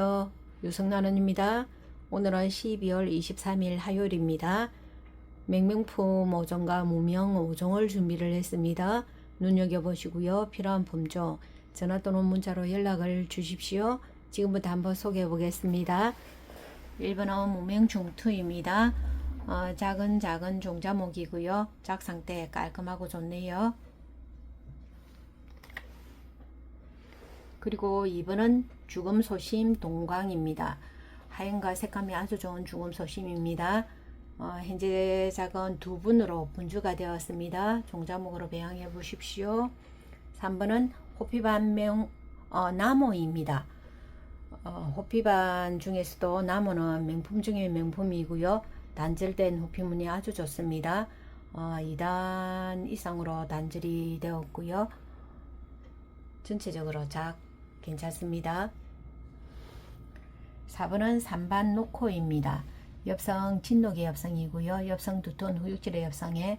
안녕하세요. 유성나는입니다. 오늘은 12월 23일 화요일입니다. 맹명품 5종과 무명 5종을 준비를 했습니다. 눈여겨보시고요. 필요한 품종 전화 또는 문자로 연락을 주십시오. 지금부터 한번 소개해 보겠습니다. 1번은 무명 중투입니다. 어, 작은 작은 종자목이고요. 작 상태 깔끔하고 좋네요. 그리고 2번은 죽음 소심 동광입니다. 하얀과 색감이 아주 좋은 죽음 소심입니다. 어, 현재 작은 두 분으로 분주가 되었습니다. 종자목으로 배양해 보십시오. 3번은 호피반명 어, 나무입니다. 어, 호피반 중에서도 나무는 명품 중에 명품이고요. 단절된 호피무늬 아주 좋습니다. 어, 2단 이상으로 단절이 되었고요. 전체적으로 작 괜찮습니다. 4번은 산반 노코입니다. 엽성 진노계 엽성이고요. 엽성 두톤 후육질의 엽성에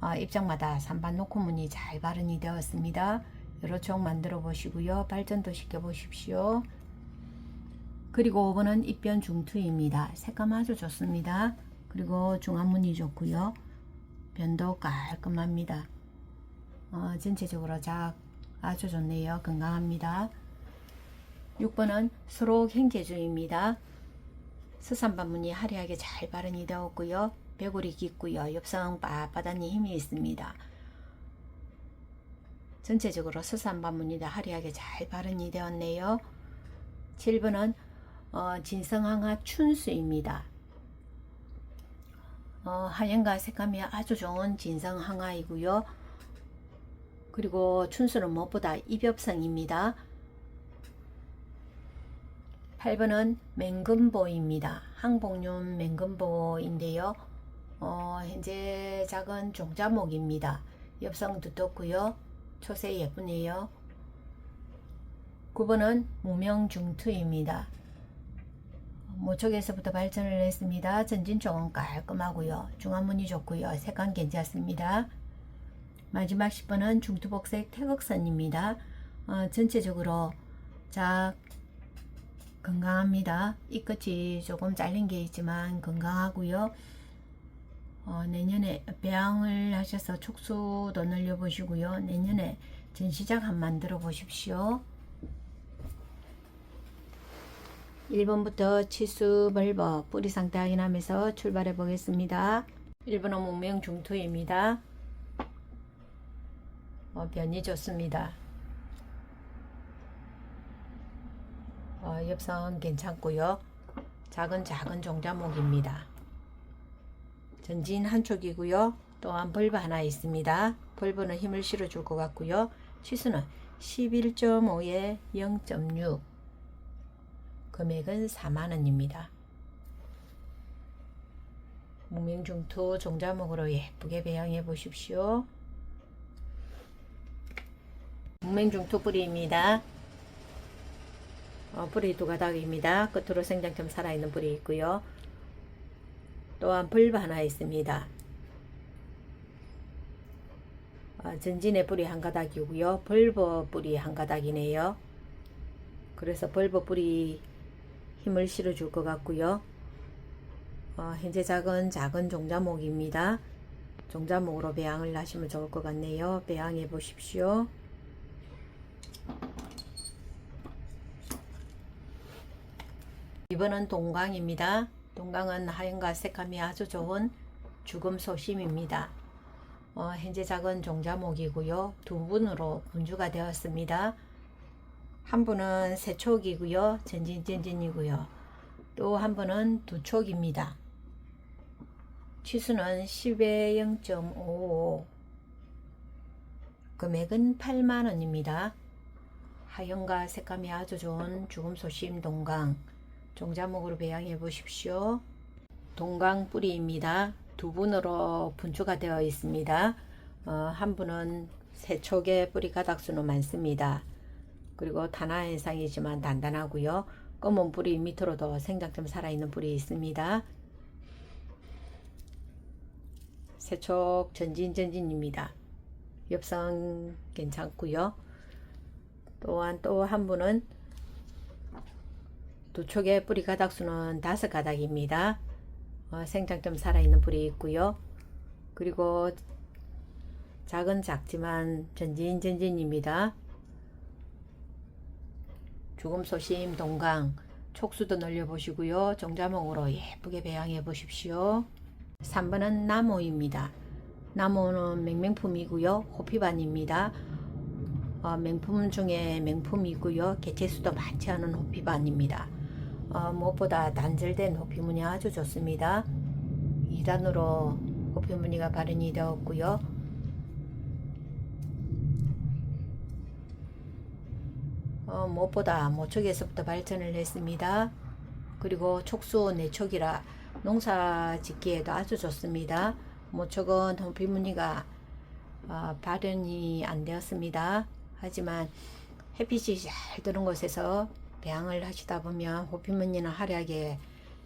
어, 입장마다 산반 노코 문이 잘 발현이 되었습니다. 여러 쪽 만들어 보시고요. 발전도 시켜 보십시오. 그리고 5번은 입변 중투입니다. 색감 아주 좋습니다. 그리고 중앙문이 좋고요. 변도 깔끔합니다. 어, 전체적으로 작 아주 좋네요. 건강합니다. 6번은 수록 행제주입니다. 스산반문이 화려하게 잘 발현이 되었고요. 배골이 깊고요. 엽성 빳빳한 힘이 있습니다. 전체적으로 스산반문이 화려하게 잘 발현이 되었네요. 7번은 어, 진성항하 춘수입니다. 어, 하얀과 색감이 아주 좋은 진성항하이고요. 그리고 춘수는 무엇보다 입엽성입니다. 8번은 맹금보입니다. 항복륜 맹금보인데요. 어, 현재 작은 종자목입니다. 엽성 두텁고요. 초세 예쁘네요. 9번은 무명중투입니다. 모쪽에서부터 발전을 했습니다. 전진 쪽은 깔끔하고요. 중앙문이 좋고요. 색감 괜찮습니다. 마지막 10번은 중투복색 태극선입니다. 어, 전체적으로 작 건강합니다. 이 끝이 조금 잘린 게 있지만 건강하고요. 어, 내년에 배양을 하셔서 촉수도 늘려 보시고요. 내년에 전시작 한 만들어 보십시오. 1번부터 치수 벌버 뿌리 상태 확인하면서 출발해 보겠습니다. 1번은 문명 중투입니다. 어, 변이 좋습니다. 어, 엽성은 괜찮고요. 작은 작은 종자목입니다. 전진 한 쪽이고요. 또한 벌브 하나 있습니다. 벌브는 힘을 실어줄 것 같고요. 치수는 11.5에 0.6 금액은 4만원입니다. 무명중투 종자목으로 예쁘게 배양해 보십시오. 무명중투 뿌리입니다. 어, 뿌리 두 가닥입니다. 끝으로 생장점 살아있는 뿌리 있고요. 또한 벌브 하나 있습니다. 어, 전진의 뿌리 한 가닥이고요. 벌브 뿌리 한 가닥이네요. 그래서 벌브 뿌리 힘을 실어줄 것 같고요. 어, 현재 작은 작은 종자목입니다. 종자목으로 배양을 하시면 좋을 것 같네요. 배양해 보십시오. 이번은 동강입니다. 동강은 하얀과 색감이 아주 좋은 죽음 소심입니다. 어, 현재 작은 종자목이고요. 두 분으로 분주가 되었습니다. 한 분은 세 촉이고요. 전진 전진이고요. 또 한 분은 두 촉입니다. 치수는 10에 0.55 금액은 8만원입니다. 하얀과 색감이 아주 좋은 죽음 소심 동강 종자목으로 배양해 보십시오. 동강 뿌리입니다. 두 분으로 분주가 되어 있습니다. 어, 한 분은 세 촉의 뿌리 가닥수는 많습니다. 그리고 단화 현상이지만 단단하고요. 검은 뿌리 밑으로도 생장점 살아있는 뿌리 있습니다. 세촉 전진 전진입니다. 엽성 괜찮고요. 또한 또 한 분은 두 촉의 뿌리 가닥 수는 다섯 가닥입니다. 어, 생장점 살아있는 뿌리 있고요. 그리고 작은 작지만 전진 전진입니다. 죽음 소심 동강 촉수도 늘려 보시고요. 정자몽으로 예쁘게 배양해 보십시오. 3번은 나무입니다. 나무는 맹맹품이고요. 호피반입니다. 어, 맹품 중에 맹품이고요. 개체수도 많지 않은 호피반입니다. 어, 무엇보다 단절된 호피무늬 아주 좋습니다. 2단으로 호피무늬가 발현이 되었고요. 어, 무엇보다 모촉에서부터 발전을 했습니다. 그리고 촉수 내촉이라 농사 짓기에도 아주 좋습니다. 모촉은 호피무늬가 어, 발현이 안 되었습니다. 하지만 햇빛이 잘 드는 곳에서 배양을 하시다 보면 호피무늬는 화려하게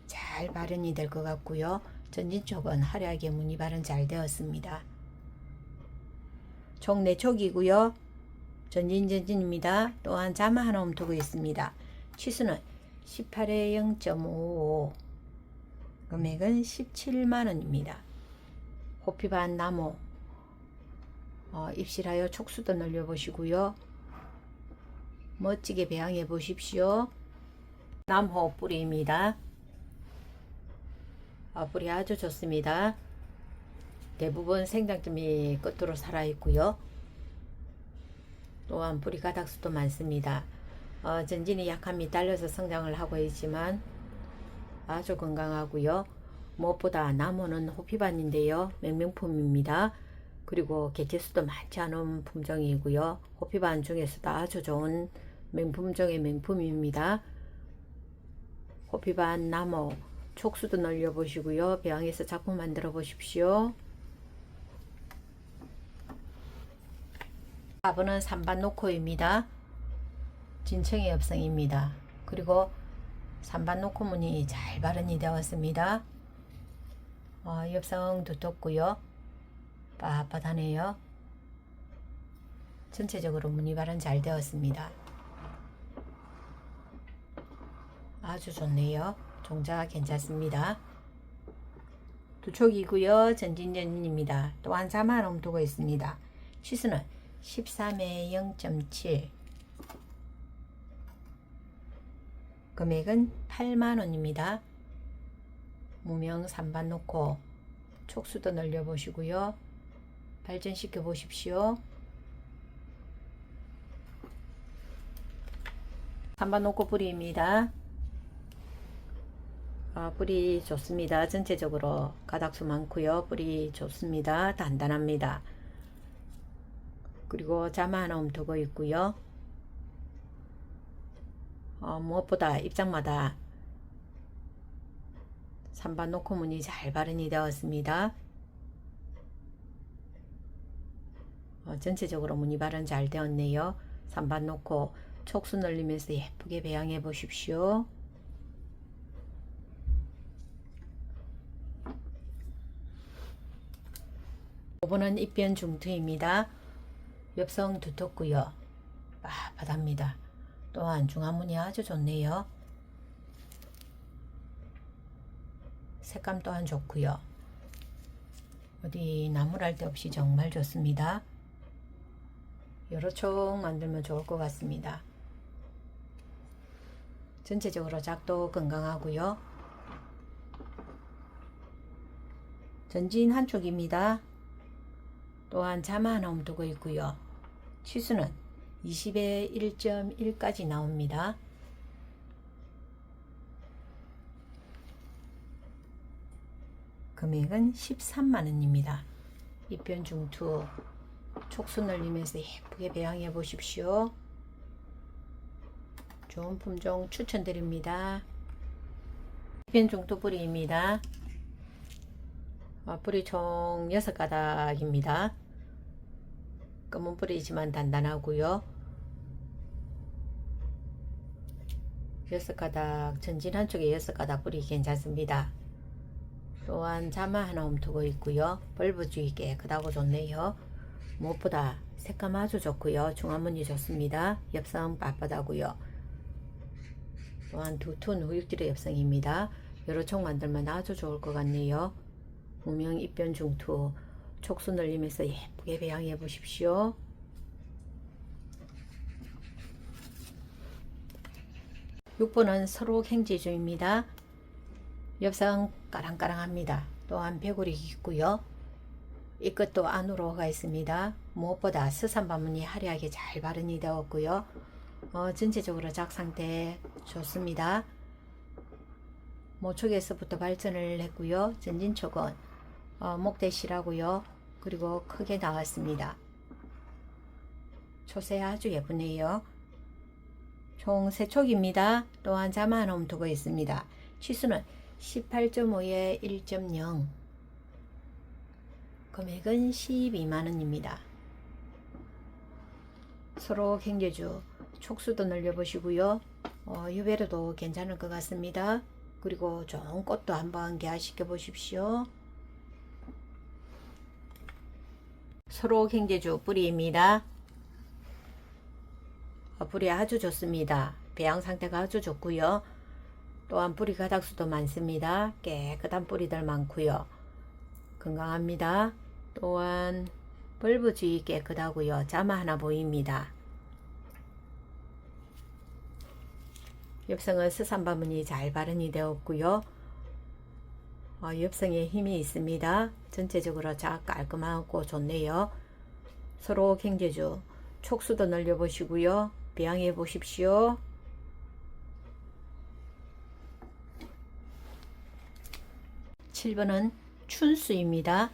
잘 발현이 될 것 같고요. 전진 쪽은 화려하게 무늬 발현 잘 되었습니다. 총 4촉이고요. 전진 전진입니다. 또한 자마 하나 움두고 있습니다. 치수는 18에 0.55 금액은 17만원입니다. 호피반 나무 어, 입실하여 촉수도 늘려보시고요. 멋지게 배양해 보십시오. 남호 뿌리입니다. 어, 뿌리 아주 좋습니다. 대부분 생장점이 끝으로 살아있고요. 또한 뿌리 가닥수도 많습니다. 어, 전진이 약함이 딸려서 성장을 하고 있지만 아주 건강하고요. 무엇보다 나무는 호피반인데요. 맹명품입니다. 그리고 개체수도 많지 않은 품종이고요. 호피반 중에서도 아주 좋은 맹품종의 맹품입니다. 호피반 나무 촉수도 늘려 보시고요. 배양해서 작품 만들어 보십시오. 4번은 산반 노코입니다. 진청의 엽성입니다. 그리고 산반 노코문이 잘 발현이 되었습니다. 어, 엽성 두텁고요. 빳빳하네요. 전체적으로 무늬 발현 잘 되었습니다. 아주 좋네요. 종자 괜찮습니다. 두촉이고요. 전진전진입니다. 또한 자만 옮두고 있습니다. 치수는 13에 0.7 금액은 8만원입니다. 무명 3반 놓고 촉수도 늘려 보시고요. 발전시켜 보십시오. 3반 놓고 뿌리입니다. 아, 뿌리 좋습니다. 전체적으로 가닥수 많고요. 뿌리 좋습니다. 단단합니다. 그리고 자마 하나 움두고 있고요. 어, 무엇보다 입장마다 산반 노코문이 잘 발현이 되었습니다. 어, 전체적으로 무늬 발현 잘 되었네요. 산반 놓고 촉수 늘리면서 예쁘게 배양해 보십시오. 5번은 입변 중투입니다. 엽성 두텁고요. 빳빳합니다. 또한 중화문이 아주 좋네요. 색감 또한 좋고요. 어디 나무랄 데 없이 정말 좋습니다. 여러 촉 만들면 좋을 것 같습니다. 전체적으로 작도 건강하고요. 전진 한쪽입니다. 또한 하나 움두고 있고요. 치수는 20에 1.1까지 나옵니다. 금액은 13만원입니다. 입변 중투 촉수 늘리면서 예쁘게 배양해 보십시오. 좋은 품종 추천드립니다. 입변 중투 뿌리입니다. 어, 뿌리 총 6가닥입니다. 검은 뿌리지만 단단하고요. 여섯 가닥 전진 한쪽에 여섯 가닥 뿌리 괜찮습니다. 또한 자마 하나 움두고 있고요. 벌브 주의 깨끗하고 좋네요. 무엇보다 색감 아주 좋고요. 중화무늬 좋습니다. 엽성 빳빳하고요. 또한 두톤 후육질의 엽성입니다. 여러 총 만들면 아주 좋을 것 같네요. 무명 입변 중투 촉수 늘리면서 예쁘게 배양해 보십시오. 육번은 서로 행지주입니다. 엽성 까랑까랑합니다. 또한 배골이 있고요. 이 끝도 안으로 가 있습니다. 무엇보다 스산바문이 화려하게 잘 발현이 되었고요. 어, 전체적으로 작 상태 좋습니다. 모촉에서부터 발전을 했고요. 전진촉은 어, 목대시라고요. 그리고 크게 나왔습니다. 초세 아주 예쁘네요. 총 3촉입니다. 또한 자마 하나 두고 있습니다. 치수는 18.5에 1.0 금액은 12만원입니다. 서로 경제주 촉수도 늘려보시고요. 어, 유배로도 괜찮을 것 같습니다. 그리고 좋은 꽃도 한번 개화시켜 보십시오. 서로 경제주 뿌리입니다. 어, 뿌리 아주 좋습니다. 배양 상태가 아주 좋고요. 또한 뿌리 가닥수도 많습니다. 깨끗한 뿌리들 많고요. 건강합니다. 또한 벌브주의 깨끗하고요. 자마 하나 보입니다. 엽성은 스산바문이 잘 발현이 되었고요. 어, 엽성에 힘이 있습니다. 전체적으로 작 깔끔하고 좋네요. 서로 경제주 촉수도 늘려보시고요. 배양해 보십시오. 칠 번은 춘수입니다.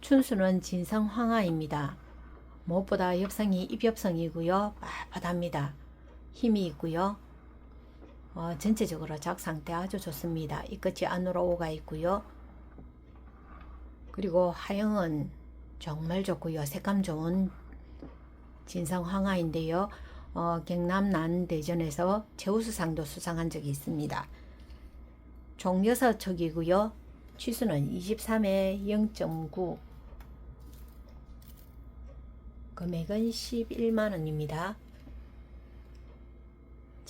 춘수는 진성 황화입니다. 무엇보다 엽성이 입엽성이고요. 빳빳합니다. 힘이 있고요. 어, 전체적으로 작 상태 아주 좋습니다. 이 끝이 안으로 오가 있고요. 그리고 하영은 정말 좋고요. 색감 좋은 진성 황화인데요. 어, 경남 난대전에서 최우수상도 수상한 적이 있습니다. 총 6척이고요. 치수는 23에 0.9 금액은 11만원입니다.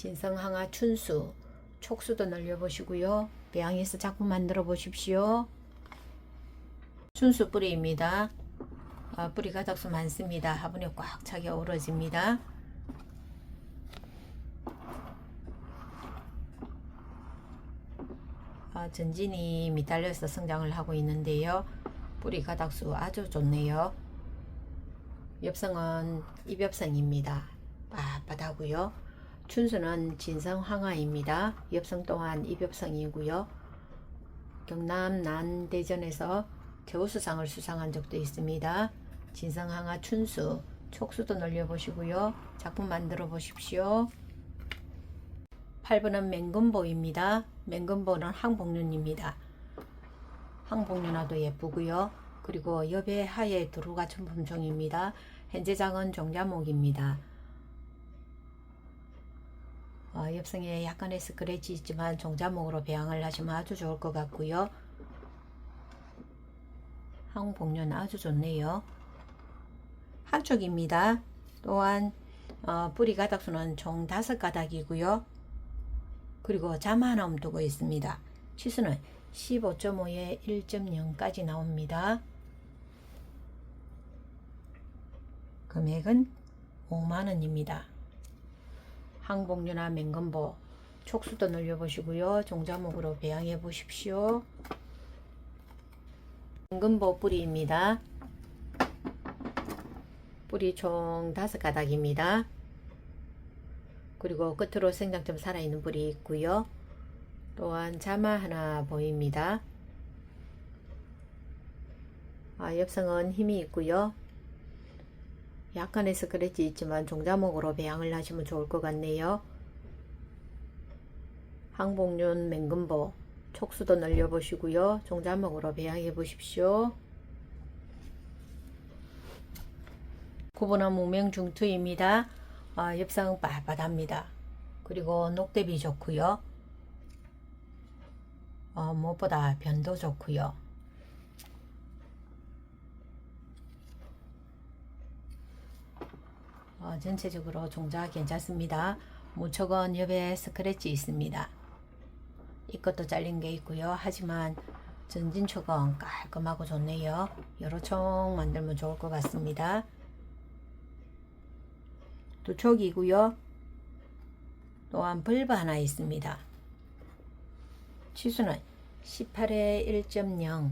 진성항아 춘수 촉수도 늘려보시고요. 배양해서 작품 만들어 보십시오. 춘수 뿌리입니다. 아, 뿌리 가닥수 많습니다. 화분에 꽉 차게 어우러집니다. 아, 전진이 미달려서 성장을 하고 있는데요. 뿌리 가닥수 아주 좋네요. 엽성은 입엽성입니다. 빳빳하고요. 춘수는 진성황화입니다. 엽성 또한 입엽성이고요. 경남 난대전에서 최우수상을 수상한 적도 있습니다. 진성항화 춘수 촉수도 늘려보시고요. 작품 만들어 보십시오. 8번은 맹금보입니다. 맹금보는 항복륜입니다. 항복륜화도 예쁘고요. 그리고 옆에 하에 두루가 첨품종입니다. 현재 장은 종자목입니다. 어, 엽성에 약간의 스크래치 있지만 종자목으로 배양을 하시면 아주 좋을 것 같고요. 항복륜 아주 좋네요. 한쪽입니다. 또한 어, 뿌리 가닥수는 총 다섯 가닥이고요. 그리고 잠 하나 엄두고 있습니다. 치수는 15.5에 1.0까지 나옵니다. 금액은 5만원입니다. 항복류나 맹금보 촉수도 늘려보시고요. 종자목으로 배양해 보십시오. 맹금보 뿌리입니다. 뿌리 총 다섯 가닥입니다. 그리고 끝으로 생장 좀 살아있는 뿌리 있고요. 또한 자마 하나 보입니다. 아, 엽성은 힘이 있고요. 약간의 스크래치 있지만 종자목으로 배양을 하시면 좋을 것 같네요. 항복륜 맹금보 촉수도 늘려 보시고요. 종자목으로 배양해 보십시오. 구분은 무명 중투입니다. 아, 엽상 빳빳합니다. 그리고 녹대비 좋고요. 어, 무엇보다 변도 좋고요. 어, 전체적으로 종자 괜찮습니다. 무척은 옆에 스크래치 있습니다. 이것도 잘린 게 있고요. 하지만 전진촉은 깔끔하고 좋네요. 여러 총 만들면 좋을 것 같습니다. 두 촉이고요. 또한 벌브 하나 있습니다. 치수는 18에 1.0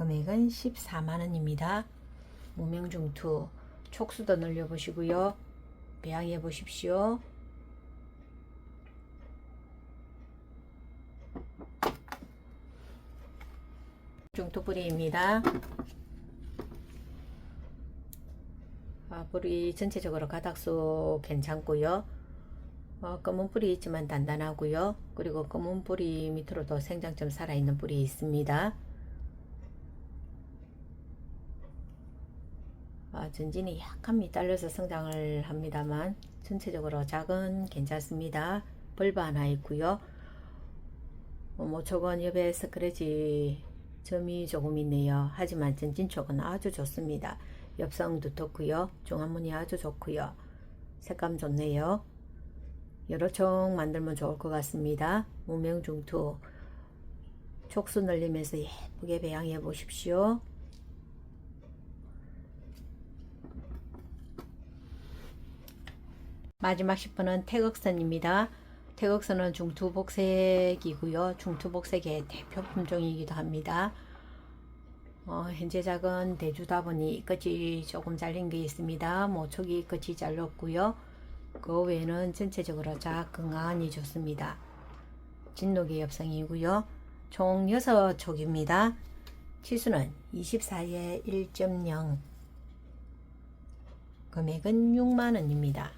금액은 14만원입니다. 무명중투 촉수도 늘려보시고요. 배양해 보십시오. 중투뿌리입니다. 아, 뿌리 전체적으로 가닥수 괜찮고요. 어, 검은 뿌리 있지만 단단하고요. 그리고 검은 뿌리 밑으로도 생장점 살아있는 뿌리 있습니다. 전진이 약간 밑달려서 성장을 합니다만 전체적으로 작은 괜찮습니다. 벌브 하나 있고요. 어, 모촉은 옆에 스크래치 점이 조금 있네요. 하지만 전진촉은 아주 좋습니다. 엽성도 좋고요. 중안무늬 아주 좋고요. 색감 좋네요. 여러 총 만들면 좋을 것 같습니다. 무명중투 촉수 늘리면서 예쁘게 배양해 보십시오. 마지막 10번은 태극선입니다. 태극선은 중투복색이고요. 중투복색의 대표 품종이기도 합니다. 어, 현재 작은 대주다 보니 끝이 조금 잘린 게 있습니다. 모촉이 끝이 잘렸고요. 그 외에는 전체적으로 작 건강하니 좋습니다. 진노기 엽성이고요. 총 6촉입니다. 치수는 24에 1.0 금액은 6만원입니다.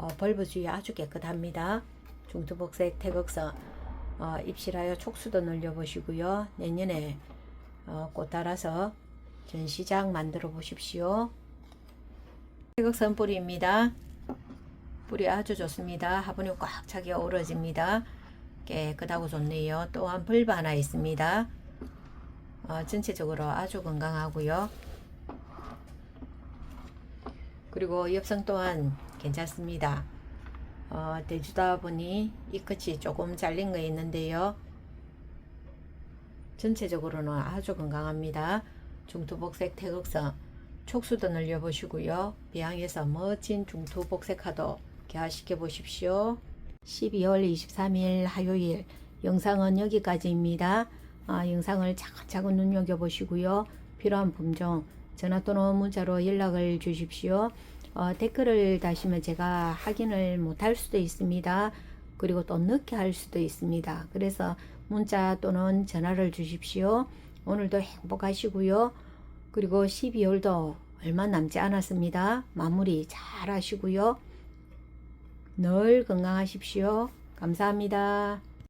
어, 벌브 주위 아주 깨끗합니다. 중투복색 태극선 어, 입실하여 촉수도 늘려보시고요. 내년에 어, 꽃 달아서 전시장 만들어 보십시오. 태극선 뿌리입니다. 뿌리 아주 좋습니다. 화분이 꽉 차게 어우러집니다. 깨끗하고 좋네요. 또한 벌브 하나 있습니다. 어, 전체적으로 아주 건강하고요. 그리고 엽성 또한 괜찮습니다. 어, 대주다 보니 이 끝이 조금 잘린 거 있는데요. 전체적으로는 아주 건강합니다. 중투복색 태극성 촉수도 늘려보시고요. 비양에서 멋진 중투복색화도 개화시켜 보십시오. 12월 23일 화요일 영상은 여기까지입니다. 아, 영상을 차근차근 눈여겨보시고요. 필요한 품종 전화 또는 문자로 연락을 주십시오. 어, 댓글을 다시면 제가 확인을 못할 수도 있습니다. 그리고 또 늦게 할 수도 있습니다. 그래서 문자 또는 전화를 주십시오. 오늘도 행복하시고요. 그리고 12월도 얼마 남지 않았습니다. 마무리 잘 하시고요. 늘 건강하십시오. 감사합니다.